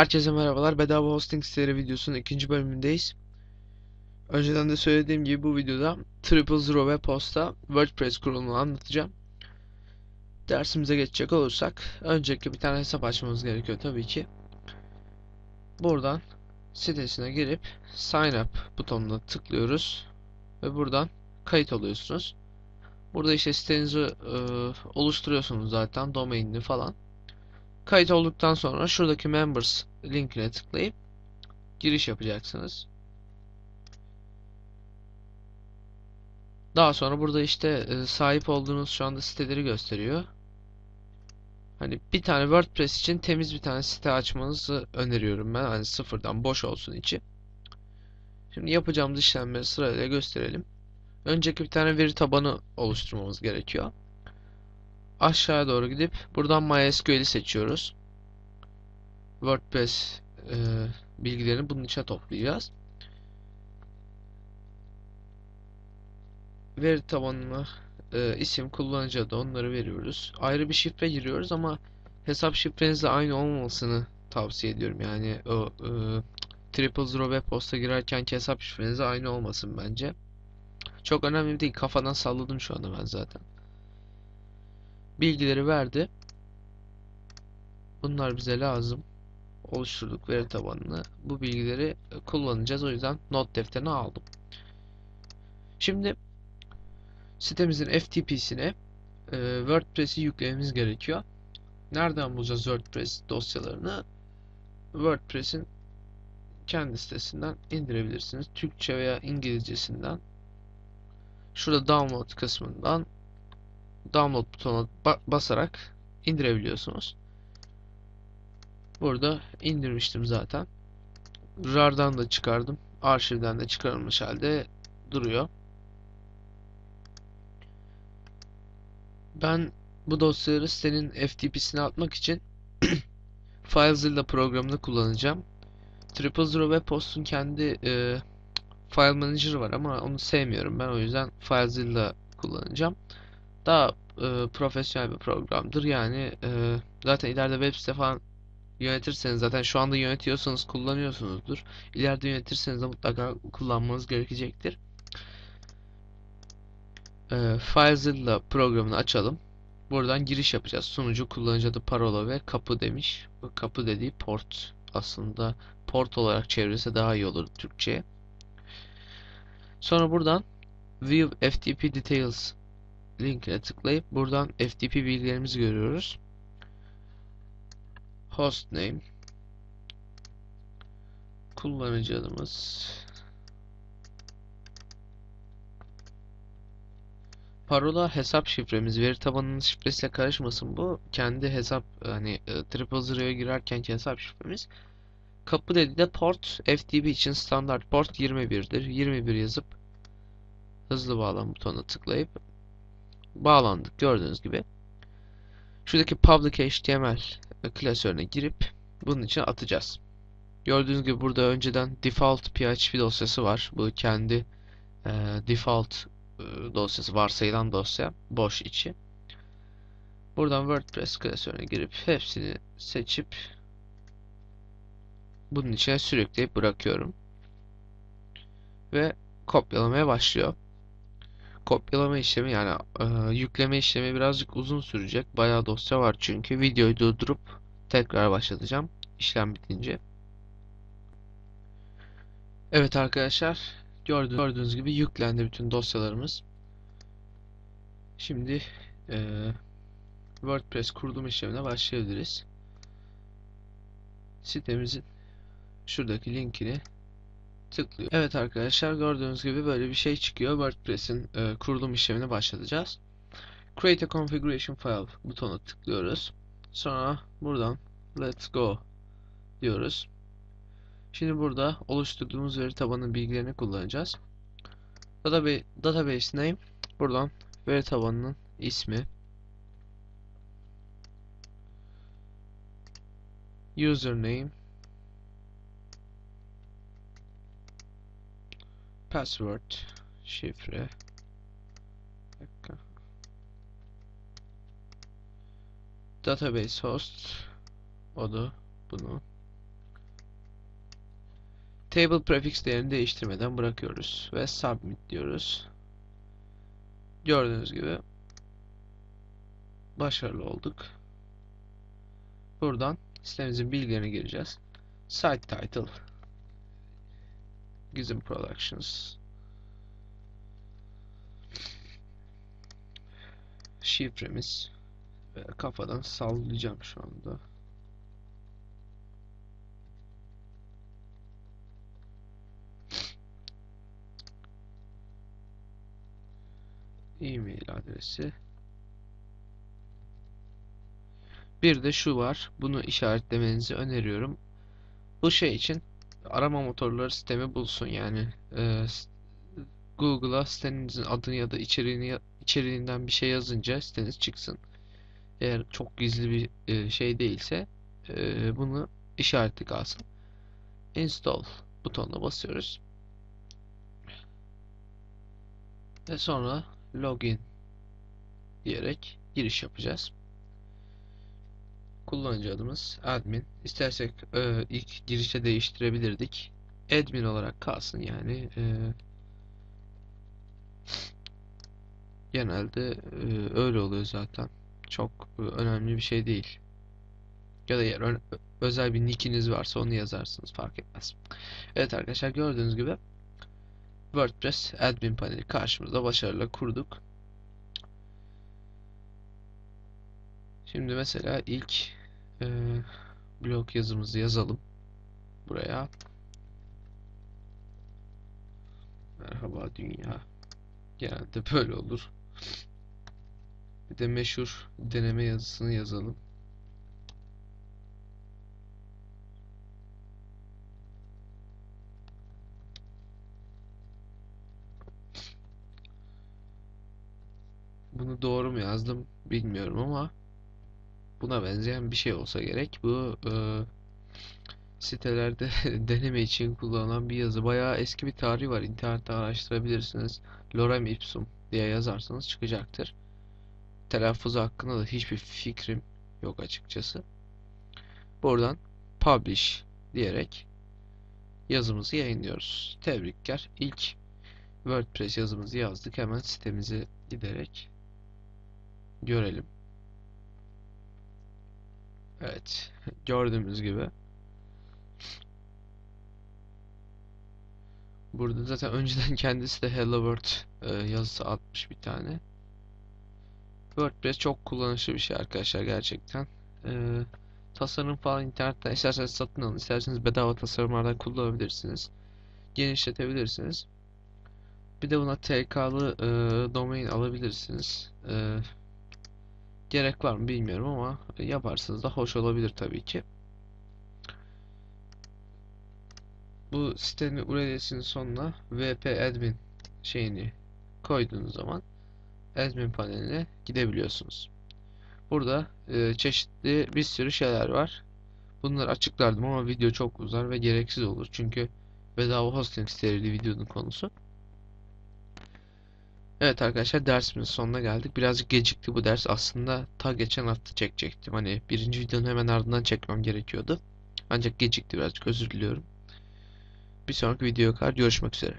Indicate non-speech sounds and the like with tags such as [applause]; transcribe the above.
Herkese merhabalar. Bedava Hosting siteleri videosunun ikinci bölümündeyiz. Önceden de söylediğim gibi bu videoda Triple Zero ve Posta WordPress kurulumunu anlatacağım. Dersimize geçecek olursak öncelikle bir tane hesap açmamız gerekiyor tabii ki. Buradan sitesine gelip Sign Up butonuna tıklıyoruz ve buradan kayıt oluyorsunuz. Burada işte sitenizi e, oluşturuyorsunuz zaten domainini falan. Kayıt olduktan sonra şuradaki Members linkine tıklayıp giriş yapacaksınız. Daha sonra burada işte e, sahip olduğunuz şu anda siteleri gösteriyor. Hani bir tane WordPress için temiz bir tane site açmanızı öneriyorum ben. Hani sıfırdan boş olsun içi. Şimdi yapacağımız işlemleri sırayla gösterelim. Önceki bir tane veri tabanı oluşturmamız gerekiyor. Aşağıya doğru gidip buradan MySQL'i seçiyoruz. WordPress e, bilgilerini bunun içine toplayacağız. Veri tabanına e, isim, kullanıcı adı onları veriyoruz. Ayrı bir şifre giriyoruz ama hesap şifrenizle aynı olmamasını tavsiye ediyorum. Yani o e, triple zero web posta girerken hesap şifrenizle aynı olmasın bence. Çok önemli değil. Kafadan salladım şu anda ben zaten. Bilgileri verdi. Bunlar bize lazım. Oluşturduk veri tabanını. Bu bilgileri kullanacağız. O yüzden not defterine aldım. Şimdi sitemizin FTP'sine e, WordPress'i yüklememiz gerekiyor. Nereden bulacağız WordPress dosyalarını? WordPress'in kendi sitesinden indirebilirsiniz. Türkçe veya İngilizcesinden. Şurada download kısmından download butonuna basarak indirebiliyorsunuz. Burada indirmiştim zaten. RAR'dan da çıkardım. Arşivden de çıkarılmış halde duruyor. Ben bu dosyaları sitenin FTP'sine atmak için [clears throat] FileZilla programını kullanacağım. Triple Zero Web Post'un kendi e, File Manager var ama onu sevmiyorum ben o yüzden FileZilla kullanacağım. Daha e, profesyonel bir programdır. Yani e, zaten ileride web site falan yönetirseniz zaten şu anda yönetiyorsanız kullanıyorsunuzdur. İleride yönetirseniz de mutlaka kullanmanız gerekecektir. E, FileZilla programını açalım. Buradan giriş yapacağız. Sunucu, kullanıcı adı, parola ve kapı demiş. Bu kapı dediği port. Aslında port olarak çevirse daha iyi olur Türkçe'ye. Sonra buradan View FTP Details linkine tıklayıp buradan FTP bilgilerimizi görüyoruz. Hostname kullanıcı adımız. Parola hesap şifremiz. Veri tabanının şifresiyle karışmasın bu. Kendi hesap hani e, triple zero'ya girerken hesap şifremiz. Kapı dedi de port. FTP için standart port 21'dir 21 yazıp hızlı bağlan butonuna tıklayıp bağlandık gördüğünüz gibi. Şuradaki public HTML klasörüne girip bunun için atacağız. Gördüğünüz gibi burada önceden default PHP dosyası var. Bu kendi e, default e, dosyası varsayılan dosya boş içi. Buradan WordPress klasörüne girip hepsini seçip bunun içine sürükleyip bırakıyorum. Ve kopyalamaya başlıyor kopyalama işlemi yani e, yükleme işlemi birazcık uzun sürecek. Bayağı dosya var çünkü. Videoyu durdurup tekrar başlatacağım. işlem bitince. Evet arkadaşlar. Gördüğünüz, gibi yüklendi bütün dosyalarımız. Şimdi e, WordPress kurulum işlemine başlayabiliriz. Sitemizin şuradaki linkini tıklıyor. Evet arkadaşlar gördüğünüz gibi böyle bir şey çıkıyor. WordPress'in e, kurulum işlemini başlatacağız. Create a configuration file butonuna tıklıyoruz. Sonra buradan let's go diyoruz. Şimdi burada oluşturduğumuz veri tabanı bilgilerini kullanacağız. Database name buradan veri tabanının ismi username password şifre dakika. database host o da bunu Table prefix değerini değiştirmeden bırakıyoruz ve submit diyoruz. Gördüğünüz gibi başarılı olduk. Buradan sitemizin bilgilerine gireceğiz. Site title Gizim Productions şifremiz ve kafadan sallayacağım şu anda. E-mail adresi. Bir de şu var. Bunu işaretlemenizi öneriyorum. Bu şey için arama motorları sistemi bulsun yani. S- Google'a sitenizin adını ya da içeriğini içeriğinden bir şey yazınca siteniz çıksın. Eğer çok gizli bir e, şey değilse e, bunu işaretli kalsın. Install butonuna basıyoruz. Ve sonra login diyerek giriş yapacağız. Kullanıcı adımız admin. İstersek e, ilk girişte değiştirebilirdik. Admin olarak kalsın yani. E, genelde e, öyle oluyor zaten. Çok e, önemli bir şey değil. Ya da ö- özel bir nickiniz varsa onu yazarsınız fark etmez. Evet arkadaşlar gördüğünüz gibi WordPress admin paneli karşımızda başarıyla kurduk. Şimdi mesela ilk e, blog yazımızı yazalım buraya. Merhaba dünya. Genelde böyle olur. Bir de meşhur deneme yazısını yazalım. Bunu doğru mu yazdım bilmiyorum ama buna benzeyen bir şey olsa gerek. Bu e, sitelerde [laughs] deneme için kullanılan bir yazı. Bayağı eski bir tarihi var. İnternette araştırabilirsiniz. Lorem ipsum diye yazarsanız çıkacaktır. Telaffuzu hakkında da hiçbir fikrim yok açıkçası. Buradan publish diyerek yazımızı yayınlıyoruz. Tebrikler. İlk WordPress yazımızı yazdık. Hemen sitemize giderek görelim. Evet. Gördüğümüz gibi Burada zaten önceden [laughs] kendisi de Hello World e, yazısı atmış bir tane. WordPress çok kullanışlı bir şey arkadaşlar gerçekten. E, tasarım falan internetten isterseniz satın alın, isterseniz bedava tasarımlardan kullanabilirsiniz. Genişletebilirsiniz. Bir de buna TK'lı e, domain alabilirsiniz. E, gerek var mı bilmiyorum ama yaparsanız da hoş olabilir tabii ki. bu sitenin URL'sinin sonuna wp admin şeyini koyduğunuz zaman admin paneline gidebiliyorsunuz. Burada e, çeşitli bir sürü şeyler var. Bunları açıklardım ama video çok uzar ve gereksiz olur. Çünkü bedava hosting siteleri videonun konusu. Evet arkadaşlar dersimizin sonuna geldik. Birazcık gecikti bu ders. Aslında ta geçen hafta çekecektim. Hani birinci videonun hemen ardından çekmem gerekiyordu. Ancak gecikti birazcık özür diliyorum. Bir sonraki videoya kadar görüşmek üzere.